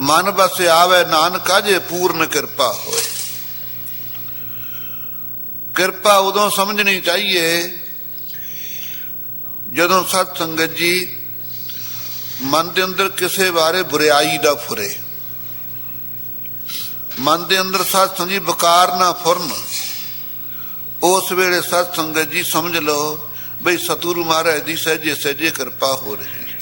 ਮਨ ਬਸ ਆਵੇ ਨਾਨਕਾ ਜੇ ਪੂਰਨ ਕਿਰਪਾ ਹੋਏ। ਕਿਰਪਾ ਉਦੋਂ ਸਮਝਣੀ ਚਾਹੀਏ, ਜਦੋਂ ਸਤ ਸੰਗਤ ਜੀ ਮਨ ਦੇ ਅੰਦਰ ਕਿਸੇ ਬਾਰੇ ਬੁਰਾਈ ਦਾ ਫੁਰੇ। ਮਨ ਦੇ ਅੰਦਰ ਸਤ ਜੀ ਬਕਾਰ ਨਾ ਫੁਰਨ। ਉਸ ਵੇਲੇ ਸਤ ਸੰਗਤ ਜੀ ਸਮਝ ਲਓ, ਬਈ ਸਤਿਗੁਰੂ ਮਹਾਰਾਜ ਦੀ ਸਹਿਜੇ ਸਹਿਜੇ ਕਿਰਪਾ ਹੋ ਰਹੀ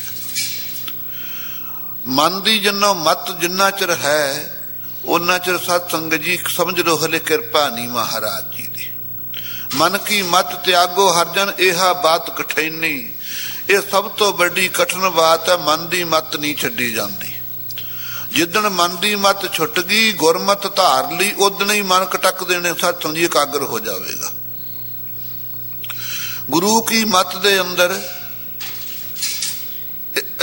ਮਨ ਦੀ ਜਿੰਨਾ ਮਤ ਜਿੰਨਾ ਚਿਰ ਹੈ ਉਹਨਾਂ ਚਿਰ ਸਤ ਸੰਗਤ ਜੀ ਸਮਝ ਲਓ ਹਲੇ ਕਿਰਪਾ ਨਹੀਂ ਮਹਾਰਾਜ ਜੀ ਦੀ। ਮਨ ਕੀ ਮਤ ਤਿਆਗੋ ਹਰ ਇਹਾ ਬਾਤ ਕਠੈਨੀ। ਇਹ ਸਭ ਤੋਂ ਵੱਡੀ ਕਠਨ ਬਾਤ ਹੈ, ਮਨ ਦੀ ਮਤ ਨਹੀਂ ਛੱਡੀ ਜਾਂਦੀ। ਜਿੱਦਣ ਮਨ ਦੀ ਮਤ ਛੁੱਟ ਗਈ, ਗੁਰਮਤ ਧਾਰ ਲਈ ਉਦਣ ਹੀ ਮਨ ਕਟਕ ਦੇਣੇ ਸਤ ਜੀ ਇਕਾਗਰ ਹੋ ਜਾਵੇਗਾ। ਗੁਰੂ ਕੀ ਮਤ ਦੇ ਅੰਦਰ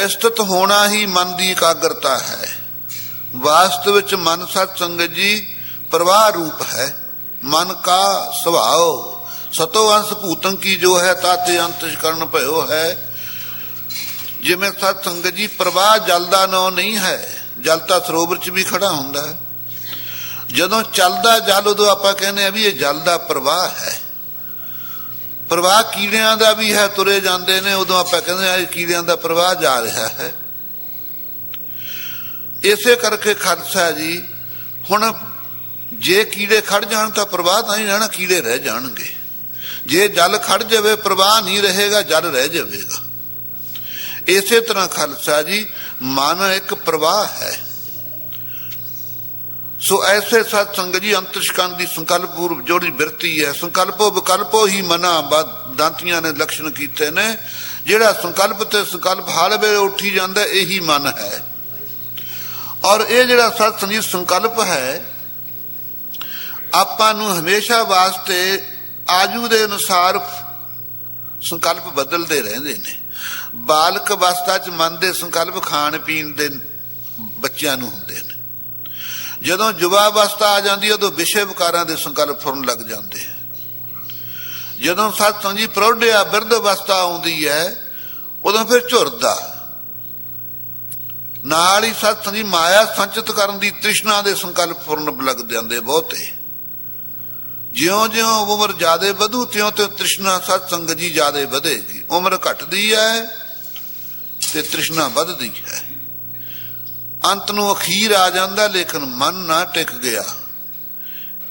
ਸਥਿਤ ਹੋਣਾ ਹੀ ਮਨ ਦੀ ਇਕਾਗਰਤਾ ਹੈ। ਵਾਸਤਵ ਵਿੱਚ ਮਨ ਸਤ ਸੰਗਤ ਜੀ ਪ੍ਰਵਾਹ ਰੂਪ ਹੈ। ਮਨ ਕਾ ਸੁਭਾਅ, ਸਤੋ ਅੰਸ਼ ਭੂਤੰ ਕੀ ਜੋ ਹੈ, ਤਾਤੇ ਅੰਤਿਸ਼ ਕਰਨ ਭਇਓ ਹੈ। ਜਿਵੇਂ ਸਤ ਸੰਗਤ ਜੀ ਪ੍ਰਵਾਹ ਜਲ ਦਾ ਨਾਂ ਨਹੀਂ ਹੈ, ਜਲ ਤਾਂ ਸਰੋਵਰ 'ਚ ਵੀ ਖੜਾ ਹੁੰਦਾ ਹੈ। ਜਦੋਂ ਚੱਲਦਾ ਜਲ, ਉਦੋਂ ਆਪਾਂ ਕਹਿੰਦੇ ਆ ਵੀ ਇਹ ਜਲ ਦਾ ਪ੍ਰਵਾਹ ਹੈ। ਪ੍ਰਵਾਹ ਕੀੜਿਆਂ ਦਾ ਵੀ ਹੈ, ਤੁਰੇ ਜਾਂਦੇ ਨੇ, ਉਦੋਂ ਆਪਾਂ ਕਹਿੰਦੇ ਆ ਕੀੜਿਆਂ ਦਾ ਪ੍ਰਵਾਹ ਜਾ ਰਿਹਾ ਹੈ। ਇਸੇ ਕਰਕੇ ਖਾਲਸਾ ਜੀ, ਹੁਣ ਜੇ ਕੀੜੇ ਖੜ ਜਾਣ ਤਾਂ ਪ੍ਰਵਾਹ ਤਾਂ ਹੀ ਰਹਿਣਾ, ਕੀੜੇ ਰਹਿ ਜਾਣਗੇ। ਜੇ ਜਲ ਖੜ ਜਾਵੇ, ਪ੍ਰਵਾਹ ਨਹੀਂ ਰਹੇਗਾ, ਜਲ ਰਹਿ ਜਾਵੇਗਾ। ਇਸੇ ਤਰ੍ਹਾਂ ਖਾਲਸਾ ਜੀ ਮਨ ਇੱਕ ਪ੍ਰਵਾਹ ਹੈ। ਸੋ ਐਸੇ ਸਤ ਸੰਗਤ ਜੀ ਅੰਤਿਸ਼ਕਾਂ ਦੀ ਸੰਕਲਪ ਪੂਰਵ ਜੋੜੀ ਬਿਰਤੀ ਹੈ। ਸੰਕਲਪੋ ਵਿਕਲਪੋ ਹੀ ਮਨਾ ਦਾਂਤੀਆਂ ਨੇ ਲਕਸ਼ਣ ਕੀਤੇ ਨੇ। ਜਿਹੜਾ ਸੰਕਲਪ ਤੇ ਸੰਕਲਪ ਹਾਲ ਵੇਲੇ ਉੱਠੀ ਜਾਂਦਾ, ਇਹੀ ਮਨ ਹੈ। ਔਰ ਇਹ ਜਿਹੜਾ ਸਤ ਸੰਗੀਤ ਸੰਕਲਪ ਹੈ, ਆਪਾਂ ਨੂੰ ਹਮੇਸ਼ਾ ਵਾਸਤੇ ਆਜੂ ਦੇ ਅਨੁਸਾਰ ਸੰਕਲਪ ਬਦਲਦੇ ਰਹਿੰਦੇ ਨੇ। ਬਾਲਕ ਅਵਸਥਾ ਚ ਮਨ ਦੇ ਸੰਕਲਪ ਖਾਣ ਪੀਣ ਦੇ ਬੱਚਿਆਂ ਨੂੰ ਹੁੰਦੇ ਨੇ। ਜਦੋਂ ਯੁਵਾ ਅਵਸਥਾ ਆ ਜਾਂਦੀ ਉਦੋਂ ਵਿਸ਼ੇ ਵਿਕਾਰਾਂ ਦੇ ਸੰਕਲਪ ਫੁਰਨ ਲੱਗ ਜਾਂਦੇ ਆ ਜਦੋਂ ਸਤ ਸੰਜੀ ਪ੍ਰੌਢਿਆ ਬਿਰਧ ਅਵਸਥਾ ਆਉਂਦੀ ਹੈ, ਉਦੋਂ ਫਿਰ ਝੁਰਦਾ। ਨਾਲ ਹੀ ਸਤ ਸੰਜੀ ਮਾਇਆ ਸੰਚਿਤ ਕਰਨ ਦੀ ਤ੍ਰਿਸ਼ਨਾ ਦੇ ਸੰਕਲਪ ਫੁਰਨ ਲੱਗ ਜਾਂਦੇ ਬਹੁਤੇ। ਜਿਉਂ-ਜਿਉਂ ਉਮਰ ਜ਼ਿਆਦੇ ਵਧੂ ਤਿਉਂ ਤੇ ਤ੍ਰਿਸ਼ਨਾ ਸਤਸੰਗ ਜੀ ਜ਼ਿਆਦੇ ਵਧੇਗੀ। ਉਮਰ ਘਟਦੀ ਹੈ ਤੇ ਤ੍ਰਿਸ਼ਨਾ ਵੱਧਦੀ ਹੈ। ਅੰਤ ਨੂੰ ਅਖੀਰ ਆ ਜਾਂਦਾ, ਲੇਕਿਨ ਮਨ ਨਾ ਟਿਕ ਗਿਆ।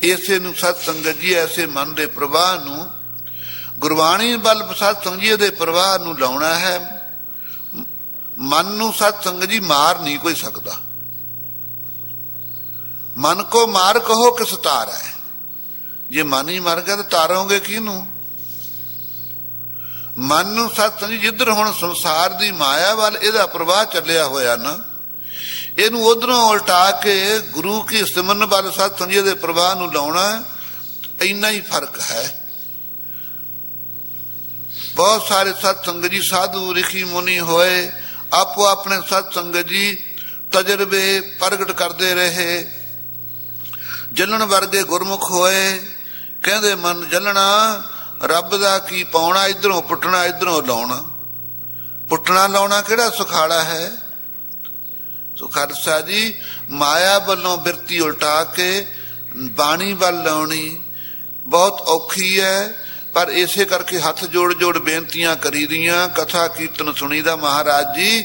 ਇਸੇ ਨੂੰ ਸਤ ਸੰਗਤ ਜੀ, ਐਸੇ ਮਨ ਦੇ ਪ੍ਰਵਾਹ ਨੂੰ, ਗੁਰਬਾਣੀ ਬਲ ਸਤ ਸੰਗਤ ਦੇ ਪ੍ਰਵਾਹ ਨੂੰ ਲਾਉਣਾ ਹੈ। ਮਨ ਨੂੰ ਸਤ ਸੰਗਤ ਜੀ, ਮਾਰ ਨਹੀਂ ਕੋਈ ਸਕਦਾ। ਮਨ ਕੋ ਮਾਰ ਕਹੋ, ਕਿਸ ਤਾਰ ਹੈ? ਜੇ ਮਨ ਹੀ ਮਰ ਗਿਆ ਤਾਂ ਤਾਰੋਗੇ ਕਿਹਨੂੰ? ਮਨ ਨੂੰ ਸਤ ਸੰਗਤ ਜੀ, ਜਿੱਧਰ ਹੁਣ ਸੰਸਾਰ ਦੀ ਮਾਇਆ ਵੱਲ ਇਹਦਾ ਪ੍ਰਵਾਹ ਚੱਲਿਆ ਹੋਇਆ ਨਾ ਇਹਨੂੰ ਉਧਰੋਂ ਉਲਟਾ ਕੇ ਗੁਰੂ ਕੀ ਸਿਮਰਨ ਵੱਲ ਸਤ ਸੰਗਤ ਦੇ ਪ੍ਰਵਾਹ ਨੂੰ ਲਾਉਣਾ, ਇੰਨਾ ਹੀ ਫ਼ਰਕ ਹੈ। ਬਹੁਤ ਸਾਰੇ ਸਤ ਸੰਗਤ ਜੀ, ਸਾਧੂ, ਰਿਖੀ, ਮੁਨੀ ਹੋਏ, ਆਪੋ ਆਪਣੇ ਸਤ ਸੰਗਤ ਜੀ ਤਜਰਬੇ ਪ੍ਰਗਟ ਕਰਦੇ ਰਹੇ। ਜਲਣ ਵਰਗੇ ਗੁਰਮੁਖ ਹੋਏ, ਕਹਿੰਦੇ ਮਨ ਜਲਣਾ, ਰੱਬ ਦਾ ਕੀ ਪਾਉਣਾ, ਇਧਰੋਂ ਪੁੱਟਣਾ, ਇਧਰੋਂ ਲਾਉਣਾ। ਪੁੱਟਣਾ, ਲਾਉਣਾ ਕਿਹੜਾ ਸੁਖਾਲਾ ਹੈ? ਸੋ ਖਾਲਸਾ ਜੀ, ਮਾਇਆ ਵੱਲੋਂ ਬਿਰਤੀ ਉਲਟਾ ਕੇ, ਬਾਣੀ ਵੱਲ ਲਾਉਣੀ ਬਹੁਤ ਔਖੀ ਹੈ, ਪਰ ਇਸੇ ਕਰਕੇ ਹੱਥ ਜੋੜ ਜੋੜ ਬੇਨਤੀਆਂ ਕਰੀਦੀਆਂ ਕਥਾ ਕੀਰਤਨ ਸੁਣੀਦਾ ਮਹਾਰਾਜ ਜੀ,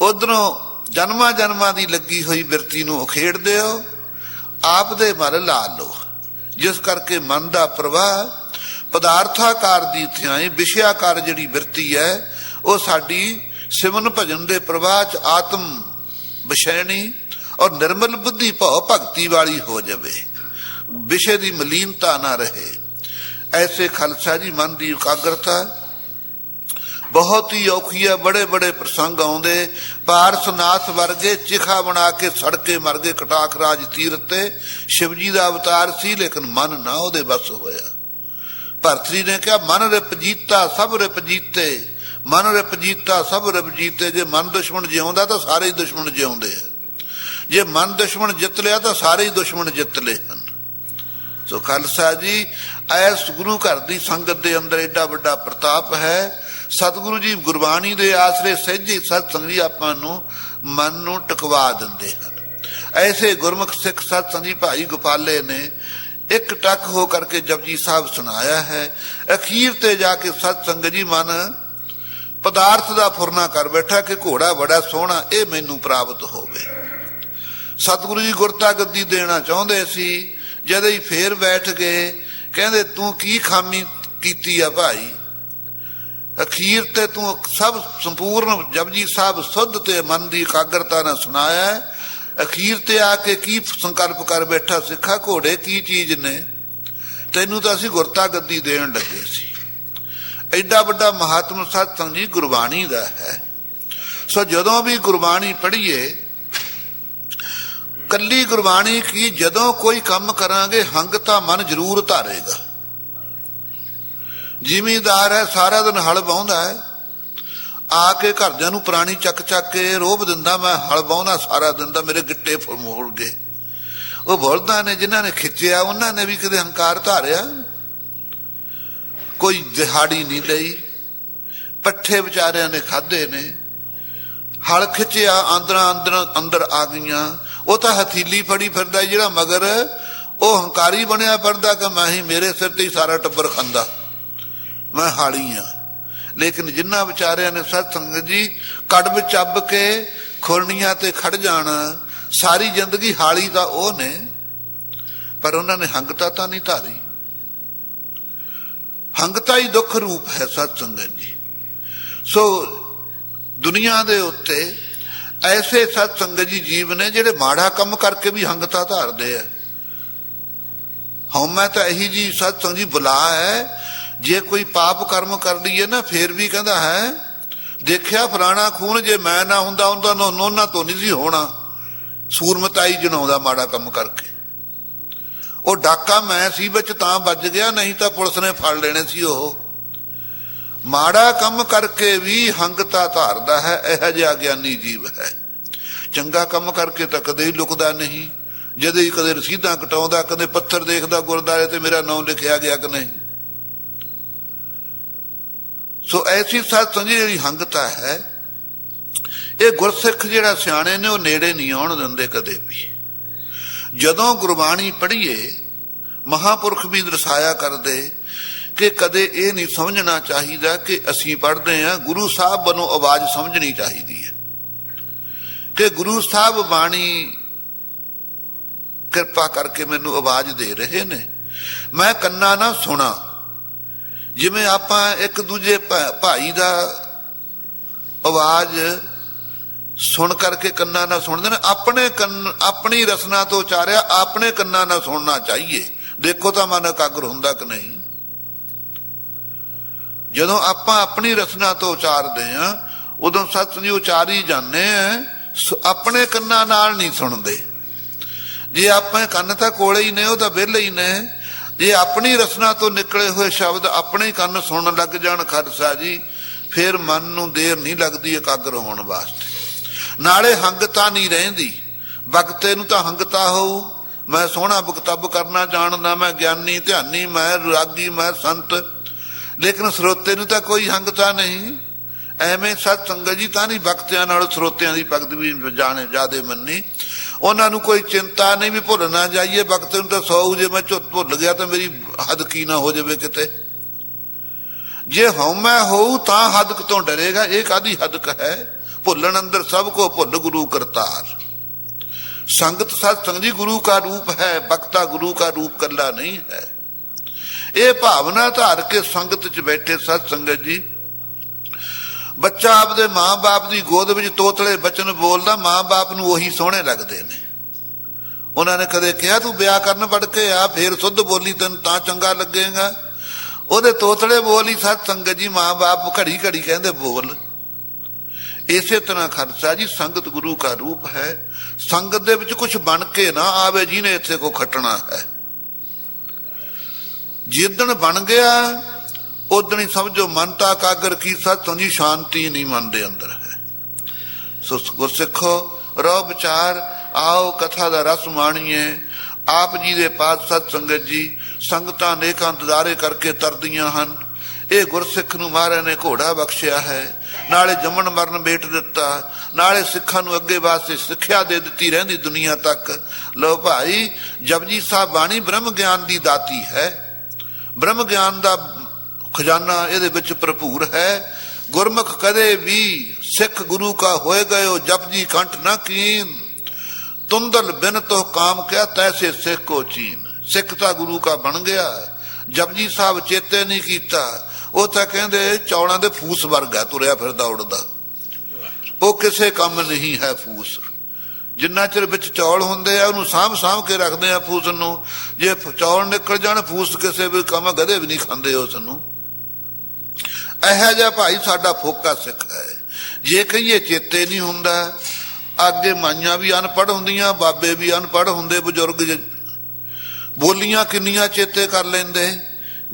ਉਧਰੋਂ ਜਨਮਾਂ ਜਨਮਾਂ ਦੀ ਲੱਗੀ ਹੋਈ ਬਿਰਤੀ ਨੂੰ ਉਖੇੜ ਦਿਓ, ਆਪ ਦੇ ਮਨ ਲਾ ਲਓ, ਜਿਸ ਕਰਕੇ ਮਨ ਦਾ ਪ੍ਰਵਾਹ, ਪਦਾਰਥਾਕਾਰ ਦੀ ਥਿਆਈ, ਵਿਸ਼ਿਆਕਾਰ ਜਿਹੜੀ ਬਿਰਤੀ ਹੈ, ਉਹ ਸਾਡੀ ਸਿਮਨ ਭਜਨ ਦੇ ਪ੍ਰਵਾਹ ਚ ਆਤਮ ਵਿਸ਼ੈਣੀ ਔਰ ਨਿਰਮਲ ਬੁੱਧੀ ਭਉ ਭਗਤੀ ਵਾਲੀ ਹੋ ਜਾਵੇ। ਵਿਸ਼ੇ ਦੀ ਮਲੀਨਤਾ ਨਾ ਰਹੇ। ਐਸੇ ਖਾਲਸਾ ਜੀ ਮਨ ਦੀ ਇਕਾਗਰਤਾ। ਬਹੁਤ ਹੀ ਔਖੀ ਹੈ ਬੜੇ ਬੜੇ ਪ੍ਰਸੰਗ ਆਉਂਦੇ। ਪਾਰਸਨਾਥ ਵਰਗੇ ਚਿਖਾ ਬਣਾ ਕੇ ਸੜਕੇ ਮਰ ਗਏ ਕਟਾਕ ਰਾਜ ਤੀਰਥ ਤੇ। ਸ਼ਿਵਜੀ ਦਾ ਅਵਤਾਰ ਸੀ, ਲੇਕਿਨ ਮਨ ਨਾ ਉਹਦੇ ਬਸ ਹੋਇਆ। ਭਰਤਰੀ ਨੇ ਕਿਹਾ, ਮਨ ਰਿਪ ਜੀਤਾ ਸਭ ਰਿਪ ਜੀਤੇ ਮਨ ਰਿਪ ਜੀਤਾ ਸਭ ਰਿਪ ਜੀਤੇ ਜੇ ਮਨ ਦੁਸ਼ਮਣ ਜਿਉਂਦਾ ਤਾਂ ਸਾਰੇ ਹੀ ਦੁਸ਼ਮਣ ਜਿਉਂਦੇ ਆ। ਜੇ ਮਨ ਦੁਸ਼ਮਣ ਜਿੱਤ ਲਿਆ ਤਾਂ ਸਾਰੇ ਹੀ ਦੁਸ਼ਮਣ ਜਿੱਤ ਲਏ ਹਨ। ਸੋ ਖਾਲਸਾ ਜੀ ਐਸ ਗੁਰੂ ਘਰ ਦੀ ਸੰਗਤ ਦੇ ਅੰਦਰ ਏਡਾ ਵੱਡਾ ਪ੍ਰਤਾਪ ਹੈ। ਸਤਿਗੁਰੂ ਜੀ ਗੁਰਬਾਣੀ ਦੇ ਆਸਰੇ ਸਹਿਜੇ ਸਤ ਸੰਗਰੀ ਆਪਾਂ ਨੂੰ ਮਨ ਨੂੰ ਟਿਕਵਾ ਦਿੰਦੇ ਹਨ। ਐਸੇ ਗੁਰਮੁਖ ਸਿੱਖ ਸਤ ਸੰਜੀ ਭਾਈ ਗੋਪਾਲੇ ਨੇ ਇੱਕ ਟੱਕ ਹੋ ਕਰਕੇ ਜਪਜੀ ਸਾਹਿਬ ਸੁਣਾਇਆ ਹੈ। ਅਖੀਰ ਤੇ ਜਾ ਕੇ ਸਤ ਸੰਗਤ ਜੀ ਮਨ ਪਦਾਰਥ ਦਾ ਫੁਰਨਾ ਕਰ ਬੈਠਾ ਕਿ ਘੋੜਾ ਬੜਾ ਸੋਹਣਾ, ਇਹ ਮੈਨੂੰ ਪ੍ਰਾਪਤ ਹੋਵੇ। ਸਤਿਗੁਰੂ ਜੀ ਗੁਰਤਾ ਗੱਦੀ ਦੇਣਾ ਚਾਹੁੰਦੇ ਸੀ, ਜਦ ਹੀ ਫੇਰ ਬੈਠ ਗਏ, ਕਹਿੰਦੇ, ਤੂੰ ਕੀ ਖਾਮੀ ਕੀਤੀ ਆ ਭਾਈ? ਅਖੀਰ ਤੇ ਤੂੰ ਸਭ ਸੰਪੂਰਨ ਜਪਜੀ ਸਾਹਿਬ ਸੁੱਧ ਤੇ ਮਨ ਦੀ ਇਕਾਗਰਤਾ ਨਾਲ ਸੁਣਾਇਆ ਅਖੀਰ ਤੇ ਆ ਕੇ ਕੀ ਸੰਕਲਪ ਕਰ ਬੈਠਾ ਸਿੱਖਾ ਘੋੜੇ ਕੀ ਚੀਜ਼ ਨੇ? ਤੈਨੂੰ ਤਾਂ ਅਸੀਂ ਗੁਰਤਾ ਗੱਦੀ ਦੇਣ ਲੱਗੇ ਸੀ। ਐਡਾ ਵੱਡਾ ਮਹਾਤਮ ਸਤਸੰਗ ਜੀ ਗੁਰਬਾਣੀ ਦਾ ਹੈ। ਸੋ ਜਦੋਂ ਵੀ ਗੁਰਬਾਣੀ ਪੜ੍ਹੀਏ, ਕੱਲੀ ਗੁਰਬਾਣੀ ਕੀ ਜਦੋਂ ਕੋਈ ਕੰਮ ਕਰਾਂਗੇ, ਹੰਗ ਤਾਂ ਮਨ ਜ਼ਰੂਰ ਧਾਰੇਗਾ। ਜ਼ਿਮੀਦਾਰ ਹੈ, ਸਾਰਾ ਦਿਨ ਹਲ ਵਾਹੁੰਦਾ ਹੈ। ਆ ਕੇ ਘਰਦਿਆਂ ਨੂੰ ਪੁਰਾਣੀ ਚੱਕ ਚੱਕ ਕੇ ਰੋਬ ਦਿੰਦਾ, ਮੈਂ ਹਲ ਵਾਹੁੰਦਾ, ਸਾਰਾ ਦਿਨ ਦਾ ਮੇਰੇ ਗਿੱਟੇ ਫਰਮੋੜ ਗਏ। ਉਹ ਬੋਲਦਾ ਨੇ ਜਿਨ੍ਹਾਂ ਨੇ ਖਿੱਚਿਆ, ਉਹਨਾਂ ਨੇ ਵੀ ਕਦੇ ਹੰਕਾਰ ਧਾਰਿਆ। ਕੋਈ ਦਿਹਾੜੀ ਨਹੀਂ ਲਈ। ਪੱਠੇ ਵਿਚਾਰਿਆਂ ਨੇ ਖਾਦੇ ਨੇ। ਹਲ ਖਿੱਚਿਆ, ਆਂਦਰਾਂ ਅੰਦਰ ਅੰਦਰ ਆ ਗਈਆਂ। ਉਹ ਤਾਂ ਹਥੀਲੀ ਫੜੀ ਫਿਰਦਾ ਜਿਹੜਾ ਮਗਰ ਉਹ ਹੰਕਾਰੀ ਬਣਿਆ ਫਿਰਦਾ ਕਿ ਮੈਂ ਹੀ ਮੇਰੇ ਸਿਰ ਤੇ ਹੀ ਸਾਰਾ ਟੱਬਰ ਖਾਂਦਾ। ਮੈਂ ਹਾਲੀ ਆ। ਲੇਕਿਨ ਜਿਨ੍ਹਾਂ ਵਿਚਾਰਿਆਂ ਨੇ ਸਤ ਸੰਗਤ ਜੀ ਕੜਬ ਚੱਬ ਕੇ ਖੁਰਨੀਆਂ ਤੇ ਖੜ ਜਾਣਾ, ਸਾਰੀ ਜ਼ਿੰਦਗੀ ਹਾਲੀ ਤਾਂ ਉਹ ਨੇ। ਪਰ ਉਹਨਾਂ ਨੇ ਹੰਗਤਾ ਤਾਂ ਨਹੀਂ ਧਾਰੀ। ਹੰਗਤਾ ਹੀ ਦੁੱਖ ਰੂਪ ਹੈ ਸਤ ਸੰਗਤ ਜੀ। ਸੋ ਦੁਨੀਆ ਦੇ ਉੱਤੇ ਐਸੇ ਸਤ ਸੰਗਤ ਜੀ ਜੀਵ ਨੇ ਜਿਹੜੇ ਮਾੜਾ ਕੰਮ ਕਰਕੇ ਵੀ ਹੰਗਤਾ ਧਾਰਦੇ ਆ। ਹਉਮੈ ਤਾਂ ਇਹੀ ਜੀ ਸਤ ਸੰਗਤ ਜੀ ਬੁਲਾ ਹੈ, ਜੇ ਕੋਈ ਪਾਪ ਕਰਮ ਕਰ ਲਈਏ ਨਾ, ਫੇਰ ਵੀ ਕਹਿੰਦਾ ਹੈ, ਦੇਖਿਆ ਫਲਾਣਾ ਖੂਨ ਜੇ ਮੈਂ ਨਾ ਹੁੰਦਾ, ਉਹਦਾ ਨੋਨਾ ਤੋਂ ਨਹੀਂ ਸੀ ਹੋਣਾ। ਸੂਰਮਤਾਈ ਜਨਾਉਂਦਾ ਮਾੜਾ ਕੰਮ ਕਰਕੇ। ਉਹ ਡਾਕਾ ਮੈਂ ਸੀ ਵਿੱਚ ਤਾਂ ਵੱਜ ਗਿਆ, ਨਹੀਂ ਤਾਂ ਪੁਲਿਸ ਨੇ ਫੜ ਲੈਣੇ ਸੀ ਉਹ। ਮਾੜਾ ਕੰਮ ਕਰਕੇ ਵੀ ਹੰਗਤਾ ਧਾਰਦਾ ਹੈ, ਇਹ ਜਿਹਾ ਗਿਆਨੀ ਜੀਵ ਹੈ। ਚੰਗਾ ਕੰਮ ਕਰਕੇ ਤਾਂ ਕਦੇ ਹੀ ਲੁਕਦਾ ਨਹੀਂ। ਜਦੇ ਹੀ ਕਦੇ ਰਸੀਦਾਂ ਕਟਾਉਂਦਾ, ਕਦੇ ਪੱਥਰ ਦੇਖਦਾ ਗੁਰਦਾਰੇ ਤੇ ਮੇਰਾ ਨਾਮ ਲਿਖਿਆ ਗਿਆ ਕਿ ਨਹੀਂ। ਸੋ ਐਸੀ ਸਤ ਸੰਜੀ ਜਿਹੜੀ ਹੰਗਤਾ ਹੈ, ਇਹ ਗੁਰਸਿੱਖ ਜਿਹੜਾ ਸਿਆਣੇ ਨੇ ਉਹ ਨੇੜੇ ਨਹੀਂ ਆਉਣ ਦਿੰਦੇ ਕਦੇ ਵੀ। ਜਦੋਂ ਗੁਰਬਾਣੀ ਪੜ੍ਹੀਏ, ਮਹਾਪੁਰਖ ਵੀ ਦਰਸਾਇਆ ਕਰਦੇ ਕਿ ਕਦੇ ਇਹ ਨਹੀਂ ਸਮਝਣਾ ਚਾਹੀਦਾ ਕਿ ਅਸੀਂ ਪੜ੍ਹਦੇ ਹਾਂ, ਗੁਰੂ ਸਾਹਿਬ ਵੱਲੋਂ ਆਵਾਜ਼ ਸਮਝਣੀ ਚਾਹੀਦੀ ਹੈ। ਕਿ ਗੁਰੂ ਸਾਹਿਬ ਬਾਣੀ ਕਿਰਪਾ ਕਰਕੇ ਮੈਨੂੰ ਆਵਾਜ਼ ਦੇ ਰਹੇ ਨੇ। ਮੈਂ ਕੰਨਾਂ ਨਾ ਸੁਣਾ। ਜਿਵੇਂ ਆਪਾਂ ਇੱਕ ਦੂਜੇ ਭਾਈ ਦਾ ਆਵਾਜ਼ ਸੁਣ ਕਰਕੇ ਕੰਨਾਂ ਨਾਲ ਸੁਣਦੇ ਨੇ, ਆਪਣੇ ਕੰਨ, ਆਪਣੀ ਰਸਨਾ ਤੋਂ ਉਚਾਰਿਆ, ਆਪਣੇ ਕੰਨਾਂ ਨਾਲ ਸੁਣਨਾ ਚਾਹੀਏ। ਦੇਖੋ ਤਾਂ ਮਨ ਇਕਾਗਰ ਹੁੰਦਾ ਕਿ ਨਹੀਂ। ਜਦੋਂ ਆਪਾਂ ਆਪਣੀ ਰਸਨਾ ਤੋਂ ਉਚਾਰਦੇ ਆ ਉਦੋਂ ਸਤਿ ਦੀ ਉਚਾਰੀ ਜਾਂਦੇ ਆ ਆਪਣੇ ਕੰਨਾਂ ਨਾਲ ਨਹੀਂ ਸੁਣਦੇ। ਜੇ ਆਪਣੇ ਕੰਨ ਤਾਂ ਕੋਲੇ ਹੀ ਨੇ, ਉਹ ਤਾਂ ਵਿਹਲੇ ਹੀ ਨੇ। ਜੇ ਆਪਣੀ ਰਸਨਾ ਤੋਂ ਨਿਕਲੇ ਹੋਏ ਸ਼ਬਦ ਆਪਣੇ ਕੰਨ ਸੁਣਨ ਲੱਗ ਜਾਣ ਖਾਲਸਾ ਜੀ, ਫਿਰ ਮਨ ਨੂੰ ਦੇਰ ਨਹੀਂ ਲੱਗਦੀ ਇਕਾਗਰ ਹੋਣ ਵਾਸਤੇ। ਨਾਲੇ ਹੰਗਤਾ ਨਹੀਂ ਰਹਿੰਦੀ। ਵਕਤੇ ਨੂੰ ਤਾਂ ਹੰਗਤਾ ਹੋਊ। ਮੈਂ ਸੋਹਣਾ ਬਕਤਬ ਕਰਨਾ ਜਾਣਦਾ, ਮੈਂ ਗਿਆਨੀ, ਧਿਆਨੀ, ਮੈਂ ਰਾਗੀ, ਮੈਂ ਸੰਤ। ਲੇਕਿਨ ਸਰੋਤੇ ਨੂੰ ਤਾਂ ਕੋਈ ਹੰਗਤਾ ਨਹੀਂ। ਐਵੇਂ ਸਤ ਸੰਗਤ ਜੀ ਤਾਂ ਨਹੀਂ ਵਕਤਿਆਂ ਨਾਲ ਸਰੋਤਿਆਂ ਦੀ ਭਗਤ ਵੀ ਜਾਣੇ ਜਾਦੇ ਮੰਨੀ। ਉਹਨਾਂ ਨੂੰ ਕੋਈ ਚਿੰਤਾ ਨਹੀਂ ਵੀ ਭੁੱਲ ਨਾ ਜਾਈਏ। ਵਕਤ ਨੂੰ ਤਾਂ ਸੌ ਜੇ ਮੈਂ ਝੁੱਟ ਭੁੱਲ ਗਿਆ ਤਾਂ ਮੇਰੀ ਹੱਦ ਕੀ ਨਾ ਹੋ ਜਾਵੇ ਕਿਤੇ। ਜੇ ਹਉਮੈ ਹੋਊ ਤਾਂ ਹੱਦਕ ਤੋਂ ਡਰੇਗਾ, ਇਹ ਕਾਦੀ ਹੱਦਕ ਹੈ? ਭੁੱਲਣ ਅੰਦਰ ਸਭ ਕੋ ਭੁੱਲ ਗੁਰੂ ਕਰਤਾਰ। ਸੰਗਤ ਸਤ ਸੰਗ ਜੀ ਗੁਰੂ ਕਾ ਰੂਪ ਹੈ, ਬਖਤਾ ਗੁਰੂ ਕਾ ਰੂਪ ਕੱਲਾ ਨਹੀਂ ਹੈ। ਇਹ ਭਾਵਨਾ ਧਾਰ ਕੇ ਸੰਗਤ 'ਚ ਬੈਠੇ ਸਤ ਸੰਗਤ ਜੀ। ਬੱਚਾ ਆਪਦੇ ਮਾਂ-ਬਾਪ ਦੀ ਗੋਦ ਵਿੱਚ ਤੋਤਲੇ ਬਚਨ ਬੋਲਦਾ, ਮਾਂ-ਬਾਪ ਨੂੰ ਉਹੀ ਸੋਹਣੇ ਲੱਗਦੇ ਨੇ। ਉਹਨਾਂ ਨੇ ਕਦੇ ਕਿਹਾ, ਤੂੰ ਵਿਆਹ ਕਰਨ ਵੜ ਕੇ ਆ, ਫੇਰ ਸੁੱਧ ਬੋਲੀ ਤੈਨੂੰ ਤਾਂ ਚੰਗਾ ਲੱਗੇਗਾ। ਉਹਦੇ ਤੋਤਲੇ ਬੋਲੀ ਸਤ ਸੰਗਤ ਜੀ ਮਾਂ-ਬਾਪ ਘੜੀ ਘੜੀ ਕਹਿੰਦੇ ਬੋਲ। ਇਸੇ ਤਰ੍ਹਾਂ ਖਰਚਾ ਜੀ, ਸੰਗਤ ਗੁਰੂ ਕਾ ਰੂਪ ਹੈ। ਸੰਗਤ ਦੇ ਵਿੱਚ ਕੁਝ ਬਣ ਕੇ ਨਾ ਆਵੇ, ਜਿਹਨੇ ਇੱਥੇ ਕੋ ਖੱਟਣਾ ਹੈ। ਜਿੱਦਣ ਬਣ ਗਿਆ ਉਦਣ ਹੀ ਸਮਝੋ ਮਨਤਾ ਕਾਗਰ ਕੀ ਸਤੋਂ ਜੀ ਸ਼ਾਂਤੀ ਨਹੀਂ ਮਨ ਦੇ ਅੰਦਰ ਹੈ। ਸੋ ਗੁਰਸਿੱਖੋ ਰੋ ਵਿਚਾਰ, ਆਓ ਕਥਾ ਦਾ ਰਸ ਮਾਣੀਏ। ਆਪ ਜੀ ਦੇ ਪਾਸ ਸਤ ਸੰਗਤ ਜੀ, ਸੰਗਤਾਂ ਨੇਕਾਂ ਦਦਾਰੇ ਕਰਕੇ ਤਰਦੀਆਂ ਹਨ। ਇਹ ਗੁਰਸਿੱਖ ਨੂੰ ਮਹਾਰਾਜ ਨੇ ਘੋੜਾ ਬਖਸ਼ਿਆ ਹੈ। ਨਾਲੇ ਜੰਮਣ ਮਰਨ ਬੇਟ ਦਿੱਤਾ, ਨਾਲੇ ਸਿੱਖਾਂ ਨੂੰ ਅੱਗੇ ਵਾਸਤੇ ਸਿੱਖਿਆ ਦੇ ਦਿੱਤੀ ਰਹਿੰਦੀ ਦੁਨੀਆ ਤੱਕ। ਲੋ ਭਾਈ, ਜਪਜੀ ਸਾਹਿਬ ਬਾਣੀ ਬ੍ਰਹਮ ਗਿਆਨ ਦੀ ਦਾਤੀ ਹੈ। ਬ੍ਰਹਮ ਗਿਆਨ ਦਾ ਖਜ਼ਾਨਾ ਇਹਦੇ ਵਿੱਚ ਭਰਪੂਰ ਹੈ। ਗੁਰਮੁਖ ਕਦੇ ਵੀ ਸਿੱਖ ਗੁਰੂ ਕਾ ਹੋਏ ਗਇਓ ਜਪਜੀ ਕੰਠ ਨਾ ਕੀਨ। ਤੁੰਦਲ ਬਿਨ ਤੋ ਕਾਮ ਕਿਆ ਤੈਸੇ ਸਿੱਖ ਕੋ ਚੀਨ। ਸਿੱਖ ਤਾਂ ਗੁਰੂ ਕਾ ਬਣ ਗਿਆ। ਜਪਜੀ ਸਾਹਿਬ ਚੇਤੇ ਨਹੀਂ ਕੀਤਾ। ਉਹ ਤਾਂ ਕਹਿੰਦੇ ਚੌਲਾਂ ਦੇ ਫੂਸ ਵਰਗਾ ਤੁਰਿਆ ਫਿਰਦਾ ਉੜਦਾ ਉਹ ਕਿਸੇ ਕੰਮ ਨਹੀਂ ਹੈ ਫੂਸ। ਜਿੰਨਾ ਚਿਰ ਵਿੱਚ ਚੌਲ ਹੁੰਦੇ ਆ, ਉਹਨੂੰ ਸਾਂਭ ਸਾਂਭ ਕੇ ਰੱਖਦੇ ਆ ਫੂਸ ਨੂੰ। ਜੇ ਚੌਲ ਨਿਕਲ ਜਾਣ, ਫੂਸ ਕਿਸੇ ਵੀ ਕੰਮ ਗਧੇ ਵੀ ਨਹੀਂ ਖਾਂਦੇ ਉਸ ਨੂੰ। ਇਹੋ ਜਿਹਾ ਭਾਈ ਸਾਡਾ ਫੋਕਾ ਸਿੱਖ ਹੈ। ਜੇ ਕਹੀਏ ਚੇਤੇ ਨਹੀਂ ਹੁੰਦਾ ਅੱਗੇ ਮਾਈਆਂ ਵੀ ਅਨਪੜ ਹੁੰਦੀਆਂ, ਬਾਬੇ ਵੀ ਅਨਪੜ੍ਹ ਹੁੰਦੇ ਬਜ਼ੁਰਗ ਬੋਲੀਆਂ ਕਿੰਨੀਆਂ ਚੇਤੇ ਕਰ ਲੈਂਦੇ।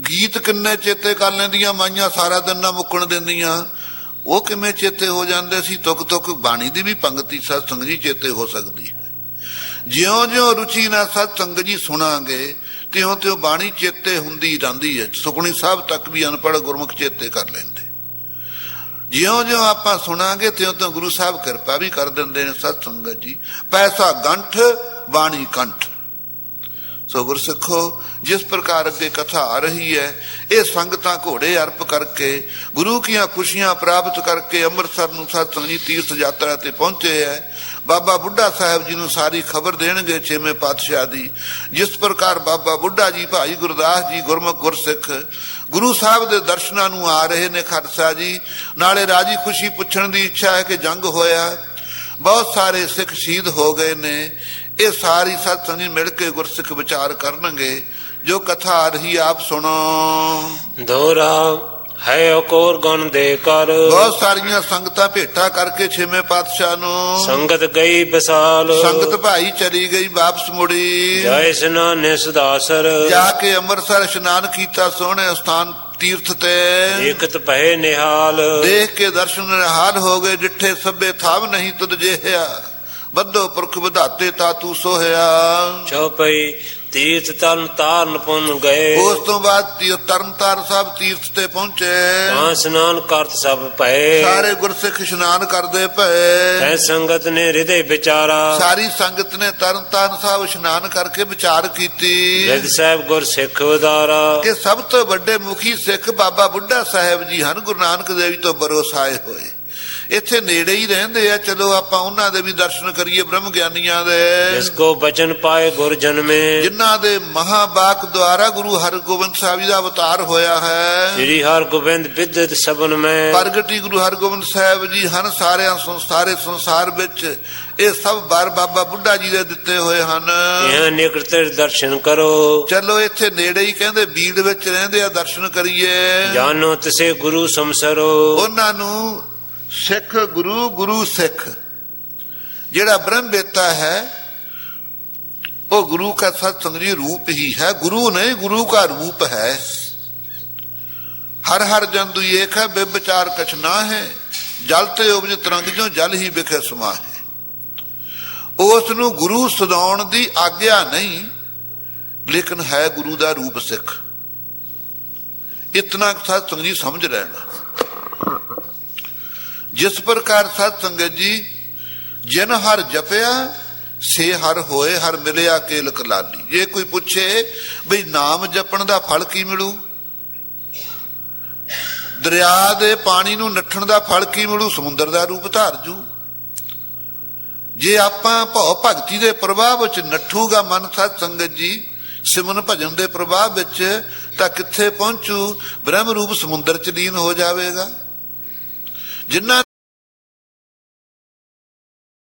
ਗੀਤ ਕਿੰਨੇ ਚੇਤੇ ਕਰ ਲੈਂਦੀਆਂ, ਮਾਈਆਂ ਸਾਰਾ ਦਿਨ ਨਾ ਮੁੱਕਣ ਦਿੰਦੀਆਂ। ਉਹ ਕਿਵੇਂ ਚੇਤੇ ਹੋ ਜਾਂਦੇ ਸੀ? ਤੁਕ ਤੁਕ ਬਾਣੀ ਦੀ ਵੀ ਪੰਗਤੀ ਸਤ ਸੰਗ ਜੀ ਚੇਤੇ ਹੋ ਸਕਦੀ ਹੈ। ਜਿਉਂ ਜਿਉਂ ਰੁਚੀ ਨਾਲ ਸਤ ਸੰਗ ਜੀ ਸੁਣਾਂਗੇ ਤਿਉਂ ਤਿਉਂ ਬਾਣੀ ਚੇਤੇ ਹੁੰਦੀ ਰਹਿੰਦੀ ਹੈ। ਸੁਖਣੀ ਸਾਹਿਬ ਤੱਕ ਵੀ ਅਨਪੜ ਗੁਰਮੁਖ ਚੇਤੇ ਕਰ ਲੈਂਦੇ। ਜਿਉਂ ਜਿਉਂ ਆਪਾਂ ਸੁਣਾਂਗੇ ਤਿਉਂ ਤਿਉਂ ਗੁਰੂ ਸਾਹਿਬ ਕਿਰਪਾ ਵੀ ਕਰ ਦਿੰਦੇ ਨੇ ਸਤ ਸੰਗਤ ਜੀ। ਪੈਸਾ ਗੰਠ, ਬਾਣੀ ਕੰਠ। ਸੋ ਗੁਰਸਿੱਖੋ ਜਿਸ ਪ੍ਰਕਾਰ ਅੱਗੇ ਕਥਾ ਆ ਰਹੀ ਹੈ, ਇਹ ਸੰਗਤਾਂ ਘੋੜੇ ਅਰਪ ਕਰਕੇ, ਗੁਰੂ ਕੀਆਂ ਖੁਸ਼ੀਆਂ ਪ੍ਰਾਪਤ ਕਰਕੇ ਅੰਮ੍ਰਿਤਸਰ ਨੂੰ ਸਤਸੰਗ ਜੀ ਤੀਰਥ ਯਾਤਰਾ ਤੇ ਪਹੁੰਚੇ ਹੈ। ਬਾਬਾ ਬੁੱਢਾ ਸਾਹਿਬ ਜੀ ਨੂੰ ਸਾਰੀ ਖਬਰ ਦੇਣਗੇ ਛੇਵੇਂ ਪਾਤਸ਼ਾਹ ਦੀ, ਜਿਸ ਪ੍ਰਕਾਰ ਬਾਬਾ ਬੁੱਢਾ ਜੀ, ਭਾਈ ਗੁਰਦਾਸ ਜੀ, ਗੁਰਮੁਖ ਗੁਰਸਿੱਖ, ਗੁਰੂ ਸਾਹਿਬ ਦੇ ਦਰਸ਼ਨਾਂ ਨੂੰ ਆ ਰਹੇ ਨੇ ਖਾਲਸਾ ਜੀ। ਨਾਲੇ ਰਾਜੀ ਖੁਸ਼ੀ ਪੁੱਛਣ ਦੀ ਇੱਛਾ ਹੈ ਕਿ ਜੰਗ ਹੋਇਆ। ਬਹੁਤ ਸਾਰੇ ਸਿੱਖ ਸ਼ਹੀਦ ਹੋ ਗਏ ਨੇ। ਇਹ ਸਾਰੀ ਸਤਸੰਗੀ ਮਿਲ ਕੇ ਗੁਰਸਿੱਖ ਵਿਚਾਰ ਕਰਨਗੇ ਜੋ ਕਥਾ ਆ ਰਹੀ ਆਪ ਸੁਣੋ। ਦੋਰਾ ਹੈ ਅਕੋਰ ਗਣ ਦੇ ਕਰ। ਬਹੁਤ ਸਾਰੀਆਂ ਸੰਗਤਾਂ ਭੇਟਾ ਕਰਕੇ ਛੇਵੇਂ ਪਾਤਸ਼ਾਹ ਨੂੰ। ਸੰਗਤ ਗਈ ਬਸਾਲ ਸੰਗਤ ਭਾਈ ਚਲੀ ਗਈ ਵਾਪਸ ਮੁੜੀ। ਜੈ ਇਸਨਾਨੇ ਸਦਾਸਰ। ਜਾ ਕੇ ਅੰਮ੍ਰਿਤਸਰ ਇਸ਼ਨਾਨ ਕੀਤਾ ਸੋਹਣੇ ਸਥਾਨ ਤੀਰਥ ਤੇ। ਇਕਤ ਪਹਿ ਨਿਹਾਲ। ਦੇਖ ਕੇ ਦਰਸ਼ਨ ਨਿਹਾਲ ਹੋ ਗਏ ਜਿੱਠੇ ਸਭੇ ਥਾਵ ਨਹੀਂ ਤੁਧ ਜਿਹਾ ਬੱਧੋ ਪੁਰਖ ਵਿਧਾਤੇ ਤਾ ਤੂੰ ਸੋਹਿਆ। ਚਉਪਈ ਤੀਰਥ ਤਨ ਤਾਰਨ ਪੁੰਨ ਗਏ। ਉਸ ਤੋਂ ਬਾਅਦ ਤੀ- ਤਰਨਤਾਰਨ ਸਾਹਿਬ ਤੀਰਥ ਤੇ ਪਹੁੰਚੇ। ਤਾਂ ਇਸ਼ਨਾਨ ਕਰਤ ਸਭ ਭਏ। ਸਾਰੇ ਗੁਰਸਿੱਖ ਇਸ਼ਨਾਨ ਕਰਦੇ ਪਏ ਹੈ ਸੰਗਤ ਨੇ ਹਿਰਦੇ ਵਿਚਾਰਾ। ਸਾਰੀ ਸੰਗਤ ਨੇ ਤਰਨਤਾਰਨ ਸਾਹਿਬ ਇਸ਼ਨਾਨ ਕਰਕੇ ਵਿਚਾਰ ਕੀਤੀ। ਰਿਦ ਸਾਹਿਬ ਗੁਰ ਸਿੱਖ ਉਦਾਰਾ। ਕਿ ਸਭ ਤੋਂ ਵੱਡੇ ਮੁਖੀ ਸਿੱਖ ਬਾਬਾ ਬੁੱਢਾ ਸਾਹਿਬ ਜੀ ਹਨ ਗੁਰੂ ਨਾਨਕ ਦੇਵ ਜੀ ਤੋਂ ਬਰੋਸਾਏ ਹੋਏ। ਇੱਥੇ ਨੇੜੇ ਹੀ ਰਹਿੰਦੇ ਆ। ਚਲੋ ਆਪਾਂ ਉਹਨਾਂ ਦੇ ਵੀ ਦਰਸ਼ਨ ਕਰੀਏ ਬ੍ਰਹਮ ਗਿਆਨੀਆਂ ਦੇ। ਜਿਸ ਕੋ ਬਚਨ ਪਾਏ ਗੁਰ ਜਨਮੇ। ਜਿਨ੍ਹਾਂ ਦੇ ਮਹਾਬਾਕ ਦੁਆਰਾ ਗੁਰੂ ਹਰਗੋਬਿੰਦ ਸਾਹਿਬ ਜੀ ਦਾ ਅਵਤਾਰ ਹੋਇਆ ਹੈ। ਸ੍ਰੀ ਹਰਿ ਗੋਬਿੰਦ ਵਿਦਿਤ ਸਬਨ ਮੈਂ। ਪ੍ਰਗਟੀ ਗੁਰੂ ਹਰਗੋਬਿੰਦ ਸਾਹਿਬ ਜੀ ਹਨ ਸਾਰਿਆਂ ਸੰਸਾਰੇ ਸੰਸਾਰ ਵਿੱਚ। ਇਹ ਸਭ ਬਾਰ ਬਾਬਾ ਬੁੱਢਾ ਜੀ ਦੇ ਦਿੱਤੇ ਹੋਏ ਹਨ। ਇਹ ਨਿਕਟ ਦਰਸ਼ਨ ਕਰੋ। ਚਲੋ ਇੱਥੇ ਨੇੜੇ ਹੀ ਕਹਿੰਦੇ ਬੀੜ ਵਿੱਚ ਰਹਿੰਦੇ ਆ ਦਰਸ਼ਨ ਕਰੀਏ। ਜਾਨੋ ਤਿਸੇ ਗੁਰੂ ਸਮਸਰੋ ਉਹਨਾਂ ਨੂੰ ਸਿੱਖ ਗੁਰੂ ਗੁਰੂ ਸਿੱਖ। ਜਿਹੜਾ ਬ੍ਰਹਮ ਵੇਤਾ ਹੈ, ਉਹ ਗੁਰੂ ਦਾ ਸਤ ਸੰਗਰੀ ਰੂਪ ਹੀ ਹੈ। ਗੁਰੂ ਨਹੀਂ, ਗੁਰੂ ਦਾ ਰੂਪ ਹੈ। ਹਰ ਹਰ ਜਨ ਦੁ ਏਕ ਹੈ ਬਿਬਚਾਰ ਕਛ ਨਾ ਹੈ। ਜਲ ਤੇ ਉਪਜ ਤਰੰਗ ਜੋ ਜਲ ਹੀ ਵਿਖੇ ਸਮਾ ਹੈ। ਉਸ ਨੂੰ ਗੁਰੂ ਸਦਾਉਣ ਦੀ ਆਗਿਆ ਨਹੀਂ, ਲੇਕਿਨ ਹੈ ਗੁਰੂ ਦਾ ਰੂਪ ਸਿੱਖ। ਇਤਨਾ ਸਤ ਸੰਗਰੀ ਸਮਝ ਲੈਣਾ। ਜਿਸ ਪ੍ਰਕਾਰ ਸਤ ਸੰਗਤ ਜੀ, ਜਿਨ ਹਰ ਜਪਿਆ, ਸੇ ਹਰ ਹੋਏ, ਹਰ ਮਿਲਿਆ ਕੇਲ ਕਲਾਲੀ। ਜੇ ਕੋਈ ਪੁੱਛੇ ਬਈ ਨਾਮ ਜਪਣ ਦਾ ਫਲ ਕੀ ਮਿਲੂ? ਦਰਿਆ ਦੇ ਪਾਣੀ ਨੂੰ ਨੱਠਣ ਦਾ ਫਲ ਕੀ ਮਿਲੂ? ਸਮੁੰਦਰ ਦਾ ਰੂਪ ਧਾਰ ਜੂ। ਜੇ ਆਪਾਂ ਭਉ ਭਗਤੀ ਦੇ ਪ੍ਰਭਾਵ ਵਿੱਚ ਨੱਠੂਗਾ ਮਨ ਸਤ ਸੰਗਤ ਜੀ, ਸਿਮਨ ਭਜਨ ਦੇ ਪ੍ਰਭਾਵ ਵਿੱਚ, ਤਾਂ ਕਿੱਥੇ ਪਹੁੰਚੂ? ਬ੍ਰਹਮ ਰੂਪ ਸਮੁੰਦਰ ਚ ਲੀਨ ਹੋ ਜਾਵੇਗਾ। ਜਿਨ੍ਹਾਂ